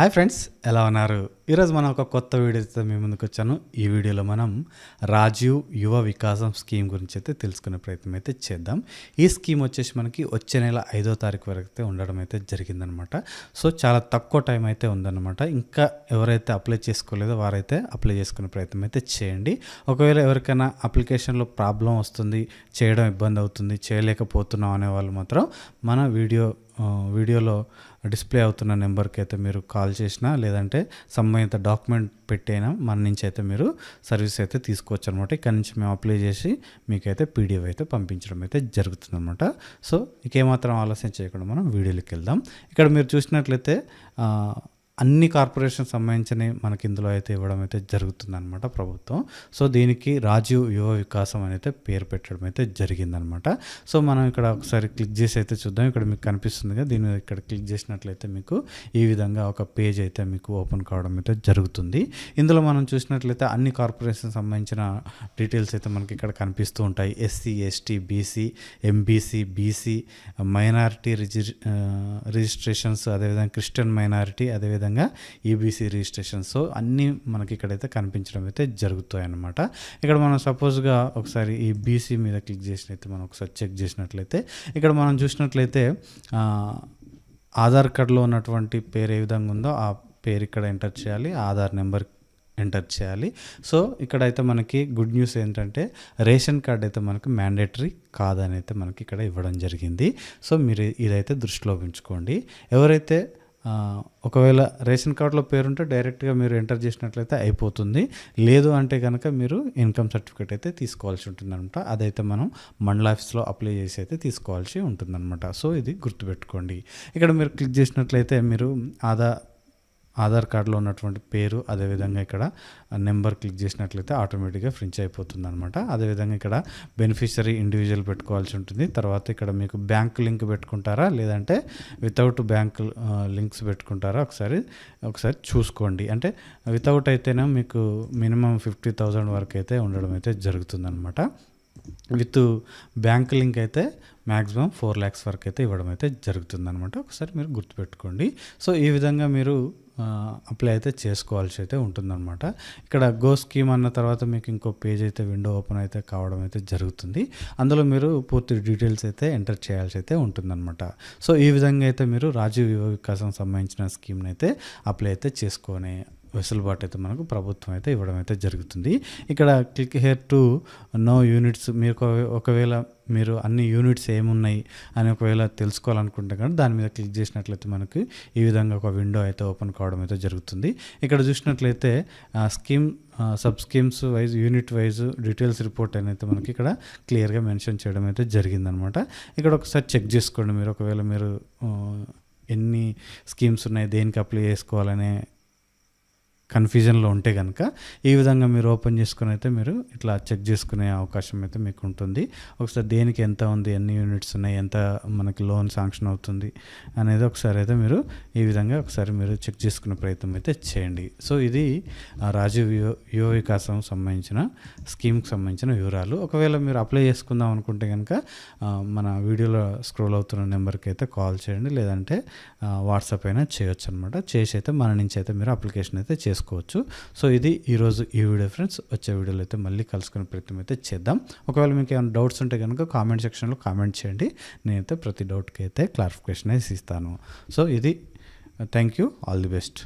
Hi friends ఎలా ఉన్నారు? ఈరోజు మనం ఒక కొత్త వీడియోతో మీ ముందుకు వచ్చాను. ఈ వీడియోలో మనం రాజీవ్ యువ వికాసం స్కీమ్ గురించి అయితే తెలుసుకునే ప్రయత్నం అయితే చేద్దాం. ఈ స్కీమ్ వచ్చేసి మనకి వచ్చే నెల ఐదో తారీఖు వరకు అయితే ఉండడం అయితే జరిగిందనమాట. సో చాలా తక్కువ టైం అయితే ఉందన్నమాట ఇంకా ఎవరైతే అప్లై చేసుకోలేదో వారైతే అప్లై చేసుకునే ప్రయత్నం అయితే చేయండి. ఒకవేళ ఎవరికైనా అప్లికేషన్లో ప్రాబ్లం వస్తుంది చేయడం ఇబ్బంది అవుతుంది చేయలేకపోతున్నాం అనే వాళ్ళు మాత్రం మన వీడియో వీడియోలో డిస్ప్లే అవుతున్న నెంబర్కి అయితే మీరు కాల్ చేసినా లేదంటే సంబంధిత డాక్యుమెంట్ పెట్టైనా మన నుంచి అయితే మీరు సర్వీస్ అయితే తీసుకోవచ్చు అనమాట ఇక్కడ నుంచి మేము అప్లై చేసి మీకైతే పీడిఎఫ్ అయితే పంపించడం అయితే జరుగుతుంది అనమాట సో ఇంకేమాత్రం ఆలస్యం చేయకుండా మనం వీడియోలోకి వెళ్దాం. ఇక్కడ మీరు చూసినట్లయితే అన్ని కార్పొరేషన్ సంబంధించినవి మనకి ఇందులో అయితే ఇవ్వడం అయితే జరుగుతుందన్నమాట ప్రభుత్వం. సో దీనికి రాజీవ్ యువ వికాసం అని అయితే పేరు పెట్టడం అయితే జరిగిందనమాట సో మనం ఇక్కడ ఒకసారి క్లిక్ చేసి అయితే చూద్దాం. ఇక్కడ మీకు కనిపిస్తుంది కదా దీని మీద ఇక్కడ క్లిక్ చేసినట్లయితే మీకు ఈ విధంగా ఒక పేజ్ అయితే మీకు ఓపెన్ కావడం అయితే జరుగుతుంది. ఇందులో మనం చూసినట్లయితే అన్ని కార్పొరేషన్ సంబంధించిన డీటెయిల్స్ అయితే మనకి ఇక్కడ కనిపిస్తూ ఉంటాయి. SC ST BC MBC BC minority రిజి registrations అదేవిధంగా క్రిస్టియన్ మైనారిటీ అదేవిధంగా ఈబీసీ రిజిస్ట్రేషన్స్ సో అన్నీ మనకి ఇక్కడైతే కనిపించడం అయితే జరుగుతాయి అన్నమాట ఇక్కడ మనం సపోజ్గా ఒకసారి ఈ బీసీ మీద క్లిక్ చేసినట్లయితే మనం ఒకసారి చెక్ చేసినట్లయితే ఇక్కడ మనం చూసినట్లయితే ఆధార్ కార్డులో ఉన్నటువంటి పేరు ఏ విధంగా ఉందో ఆ పేరు ఇక్కడ ఎంటర్ చేయాలి ఆధార్ నెంబర్ ఎంటర్ చేయాలి. సో ఇక్కడైతే మనకి గుడ్ న్యూస్ ఏంటంటే రేషన్ కార్డ్ అయితే మనకి మ్యాండేటరీ కాదని అయితే మనకి ఇక్కడ ఇవ్వడం జరిగింది. సో మీరు ఇదైతే దృష్టిలో ఉంచుకోండి. ఎవరైతే ఒకవేళ రేషన్ కార్డులో పేరుంటే డైరెక్ట్గా మీరు ఎంటర్ చేసినట్లయితే అయిపోతుంది. లేదు అంటే కనుక మీరు ఇన్కమ్ సర్టిఫికేట్ అయితే తీసుకోవాల్సి ఉంటుందన్నమాట. అదైతే మనం మండల ఆఫీస్లో అప్లై చేసి అయితే తీసుకోవాల్సి ఉంటుందన్నమాట. సో ఇది గుర్తుపెట్టుకోండి. ఇక్కడ మీరు క్లిక్ చేసినట్లయితే మీరు ఆధార్ ఆధార్ కార్డులో ఉన్నటువంటి పేరు అదేవిధంగా ఇక్కడ నెంబర్ క్లిక్ చేసినట్లయితే ఆటోమేటిక్గా ఫ్రించ్ అయిపోతుంది అనమాట అదేవిధంగా ఇక్కడ బెనిఫిషరీ ఇండివిజువల్ పెట్టుకోవాల్సి ఉంటుంది. తర్వాత ఇక్కడ మీకు బ్యాంక్ లింక్ పెట్టుకుంటారా? లేదంటే వితౌట్ బ్యాంక్ లింక్స్ పెట్టుకుంటారా? ఒకసారి ఒకసారి చూసుకోండి. అంటే వితౌట్ అయితేనే మీకు మినిమం ఫిఫ్టీ థౌజండ్ వరకు అయితే ఉండడం అయితే జరుగుతుందన్నమాట. విత్ బ్యాంక్ లింక్ అయితే మ్యాక్సిమం ఫోర్ ల్యాక్స్ వరకు అయితే ఇవ్వడం అయితే జరుగుతుందనమాట ఒకసారి మీరు గుర్తుపెట్టుకోండి. సో ఈ విధంగా మీరు అప్లై అయితే చేసుకోవాల్సి అయితే ఉంటుందన్నమాట. ఇక్కడ గో స్కీమ్ అన్న తర్వాత మీకు ఇంకో పేజ్ అయితే విండో ఓపెన్ అయితే కావడం అయితే జరుగుతుంది. అందులో మీరు పూర్తి డీటెయిల్స్ అయితే ఎంటర్ చేయాల్సి అయితే ఉంటుందన్నమాట. సో ఈ విధంగా అయితే మీరు రాజీవ్ యువ వికాసం సంబంధించిన స్కీమ్ని అయితే అప్లై అయితే చేసుకొని వెసులుబాటు అయితే మనకు ప్రభుత్వం అయితే ఇవ్వడం అయితే జరుగుతుంది. ఇక్కడ click here to know units మీరు ఒకవేళ మీరు అన్ని యూనిట్స్ ఏమున్నాయి అని ఒకవేళ తెలుసుకోవాలనుకుంటే కానీ దాని మీద క్లిక్ చేసినట్లయితే మనకి ఈ విధంగా ఒక విండో అయితే ఓపెన్ కావడం అయితే జరుగుతుంది. ఇక్కడ చూసినట్లయితే ఆ, scheme sub schemes wise unit wise details report అయితే మనకి ఇక్కడ క్లియర్గా మెన్షన్ చేయడం అయితే జరిగిందనమాట. ఇక్కడ ఒకసారి చెక్ చేసుకోండి మీరు. ఒకవేళ మీరు ఎన్ని స్కీమ్స్ ఉన్నాయి దేనికి అప్లై చేసుకోవాలనే కన్ఫ్యూజన్లో ఉంటే కనుక ఈ విధంగా మీరు ఓపెన్ చేసుకుని అయితే మీరు ఇట్లా చెక్ చేసుకునే అవకాశం అయితే మీకు ఉంటుంది. ఒకసారి దేనికి ఎంత ఉంది ఎన్ని యూనిట్స్ ఉన్నాయి ఎంత మనకి లోన్ శాంక్షన్ అవుతుంది అనేది ఒకసారి అయితే మీరు ఈ విధంగా ఒకసారి మీరు చెక్ చేసుకునే ప్రయత్నం అయితే చేయండి. సో ఇది రాజీవ్ యువ యువ వికాసం సంబంధించిన స్కీమ్కి సంబంధించిన వివరాలు. ఒకవేళ మీరు అప్లై చేసుకుందాం అనుకుంటే కనుక మన వీడియోలో స్క్రోల్ అవుతున్న నెంబర్కి అయితే కాల్ చేయండి. లేదంటే వాట్సాప్ అయినా చేయొచ్చు అనమాట చేసి అయితే మన నుంచి అయితే మీరు అప్లికేషన్ అయితే చేసుకోండి చేసుకోవచ్చు. సో ఇది ఈరోజు ఈ వీడియో ఫ్రెండ్స్. వచ్చే వీడియోలో అయితే మళ్ళీ కలుసుకునే ప్రయత్నం అయితే చేద్దాం. ఒకవేళ మీకు ఏమైనా డౌట్స్ ఉంటే కనుక కామెంట్ సెక్షన్లో కామెంట్ చేయండి. నేనైతే ప్రతి డౌట్కి అయితే క్లారిఫికేషన్ అయితే ఇస్తాను. సో ఇది. Thank you. All the best.